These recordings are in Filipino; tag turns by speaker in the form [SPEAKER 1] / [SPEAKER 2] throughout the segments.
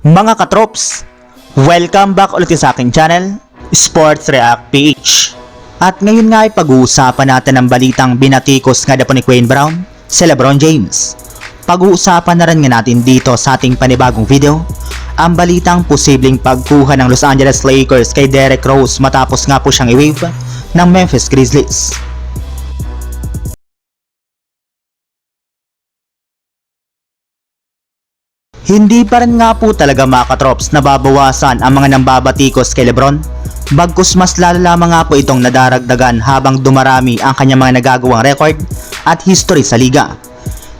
[SPEAKER 1] Mga katrops, welcome back ulit sa aking channel, Sports React PH. At ngayon nga ay pag-uusapan natin ang balitang binatikos nga po ni Queen Brown, si Lebron James. Pag-uusapan na rin nga natin dito sa ating panibagong video, ang balitang posibleng pagkuha ng Los Angeles Lakers kay Derek Rose matapos nga po siyang i-wave ng Memphis Grizzlies. Hindi pa rin nga po talaga mga katrops nababawasan ang mga nambabatikos kay Lebron. Bagkus mas lalo lamang nga po itong nadaragdagan habang dumarami ang kanyang mga nagagawang record at history sa liga.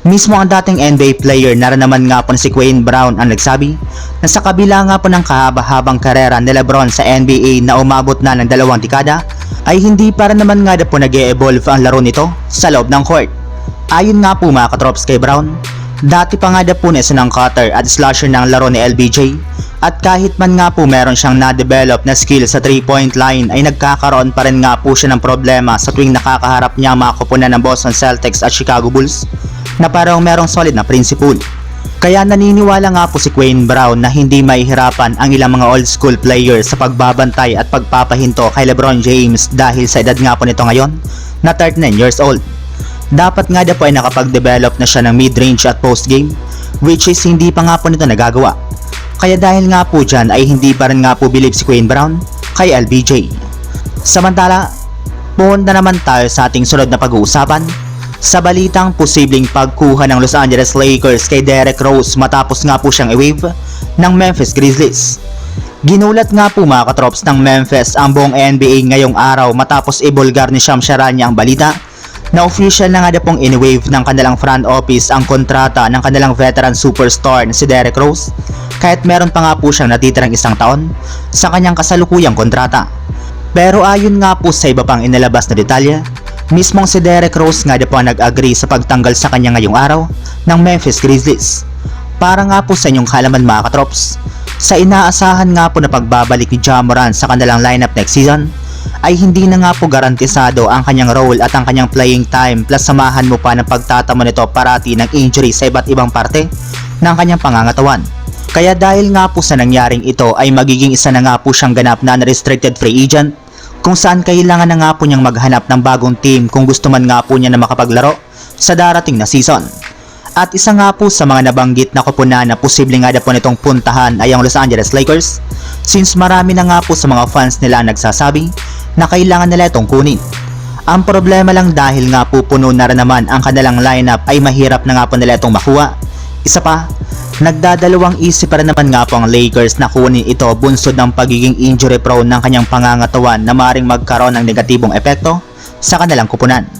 [SPEAKER 1] Mismo ang dating NBA player na naman nga po si Quinn Brown ang nagsabi na sa kabila nga po ng kahaba-habang karera ni Lebron sa NBA na umabot na ng dalawang dekada ay hindi pa rin naman nga po nag evolve ang laro nito sa loob ng court. Ayon nga po mga katrops kay Brown, Dati pa nga na po na isa ng cutter at slasher ng laro ni LBJ at kahit man nga po meron siyang na-develop na skill sa 3-point line ay nagkakaroon pa rin nga po siya ng problema sa tuwing nakakaharap niya ang mga kupunan ng Boston Celtics at Chicago Bulls na parang merong solid na principle. Kaya naniniwala nga po si Quinn Brown na hindi mahihirapan ang ilang mga old school players sa pagbabantay at pagpapahinto kay Lebron James dahil sa edad nga po nito ngayon na 39 years old. Dapat nga daw po ay nakapag-develop na siya ng mid-range at post-game which is hindi pa nga po nito nagagawa. Kaya dahil nga po dyan ay hindi pa rin nga po believe si Quinn Brown kay LBJ. Samantala, pumunta naman tayo sa ating sunod na pag-uusapan sa balitang posibleng pagkuha ng Los Angeles Lakers kay Derek Rose matapos nga po siyang i-wave ng Memphis Grizzlies. Ginulat nga po mga katrops ng Memphis ang buong NBA ngayong araw matapos ibulgar ni Sham Charania ang balita na official na nga na pong in-wave ng kanilang front office ang kontrata ng kanilang veteran superstar na si Derek Rose kahit meron pa nga po siyang natitirang isang taon sa kanyang kasalukuyang kontrata. Pero ayon nga po sa iba pang inilabas na detalye, mismong si Derek Rose nga na po nag-agree sa pagtanggal sa kanya ngayong araw ng Memphis Grizzlies. Para nga po sa inyong kalaman mga katrops, sa inaasahan nga po na pagbabalik ni Ja Morant sa kanilang lineup next season, ay hindi na nga po garantisado ang kanyang role at ang kanyang playing time plus samahan mo pa ng pagtatamo nito parati ng injury sa iba't ibang parte ng kanyang pangangatawan. Kaya dahil nga po sa nangyaring ito ay magiging isa na nga po siyang ganap na unrestricted free agent kung saan kailangan na nga po niyang maghanap ng bagong team kung gusto man nga po niya na makapaglaro sa darating na season. At isa nga po sa mga nabanggit na kupunan na posible nga na po nitong puntahan ay ang Los Angeles Lakers since marami na nga po sa mga fans nila nagsasabi na kailangan nila itong kunin. Ang problema lang dahil nga po puno na rin naman ang kanilang lineup ay mahirap na nga po nila itong makuha. Isa pa, nagdadalawang isip pa rin naman nga po ang Lakers na kunin ito bunsod ng pagiging injury prone ng kanyang pangangatawan na maring magkaroon ng negatibong epekto sa kanilang kupunan.